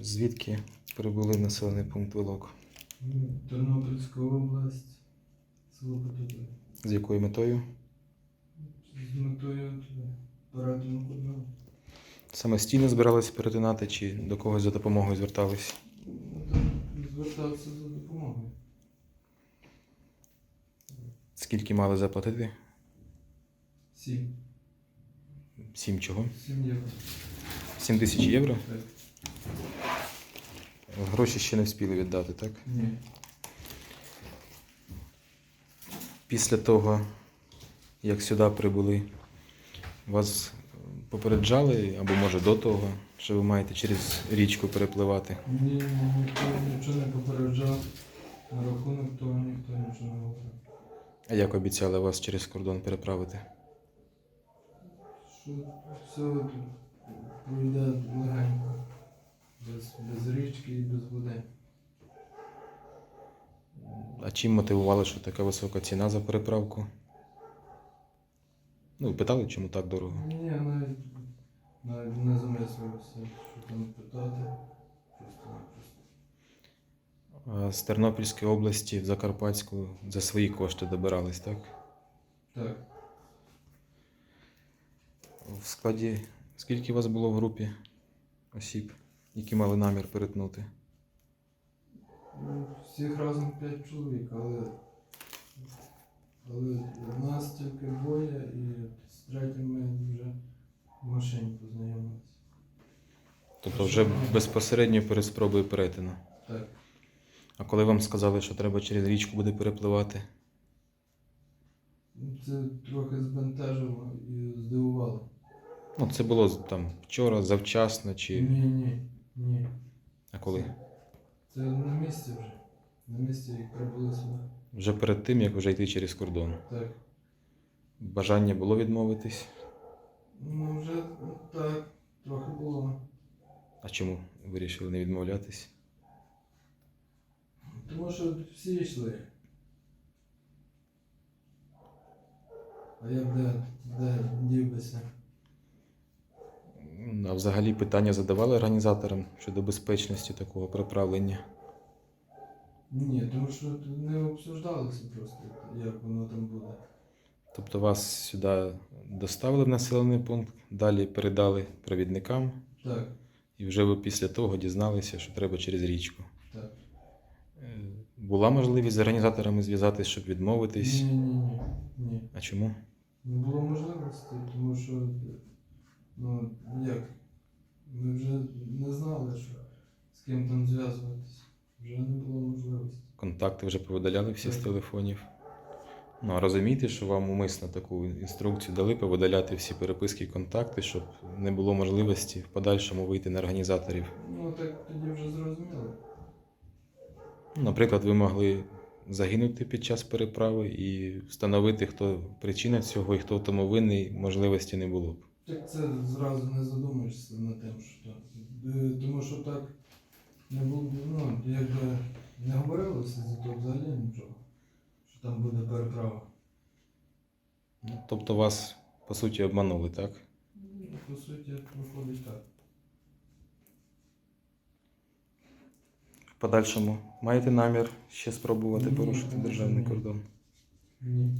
Звідки прибули в населений пункт Вилок? Тернопільська область, село Потоки. З якою метою? З метою перетину кордону. Самостійно збирались перетинати чи до когось за допомогою звертались? Ну, Звертався за допомогою. Скільки мали заплатити? Сім. Сім чого? Сім євро. Сім тисяч євро? Так. Гроші ще не встигли віддати, так? Ні. Після того, як сюди прибули, вас попереджали, або може до того, що ви маєте через річку перепливати. Ні, ні, ніхто нічого не попереджав. На рахунок того ніхто нічого не говорив. А як обіцяли вас через кордон переправити? Що все пройде легенько. Без, річки і без води. А чим мотивували, що така висока ціна за переправку? Ну, питали, чому так дорого? Ні, навіть, навіть не замислювався, що там питати. А з Тернопільської області в Закарпатську за свої кошти добирались, так? Так. В складі скільки у вас було в групі осіб, які мали намір перетнути? Ну, Всіх разом п'ять чоловік, але, але нас тільки двоє і з третім ми вже в машині познайомилися. Тобто вже безпосередньо перед спробою перетину. Так. А коли вам сказали, що треба через річку буде перепливати, Ну, Це трохи збентежило і здивувало. ну це було там вчора, завчасно чи. Ні, ні, ні. А коли? Це на місці вже. На місці, як прибули сюди. Вже перед тим, як вже йти через кордон. Так. Бажання було відмовитись. Ну вже ну, так, трохи було. А чому вирішили не відмовлятись? Тому що всі йшли. А я б де, де дівбися. Взагалі питання задавали організаторам щодо безпечності такого переправлення. Ні, тому що не обсуждалося просто, як воно там буде. Тобто вас сюди доставили в населений пункт, далі передали провідникам, Так, і вже ви після того дізналися, що треба через річку. так. Е, Була можливість з організаторами зв'язатись, щоб відмовитись. Ні, ні, ні, ні. А чому? Не було можливості, тому що, ну, як, ми вже не знали, що з ким там зв'язуватися. Вже не було можливості. Контакти вже повидаляли всі з телефонів. Ну а розумієте, що вам умисно таку інструкцію дали повидаляти всі переписки і контакти, щоб не було можливості в подальшому вийти на організаторів. Ну, так тоді вже зрозуміло. Наприклад, ви могли загинути під час переправи і встановити, хто причина цього і хто в тому винний, можливості не було б. Так це зразу не задумаєшся над тим, що так. Е, Тому що так не було, ну, якби не говорилося за то взагалі нічого, що там буде переправа. Тобто вас, по суті, обманули, так? Ну, По суті, виходить так. В подальшому маєте намір ще спробувати Ні, порушити звісно, державний ні. кордон? Ні.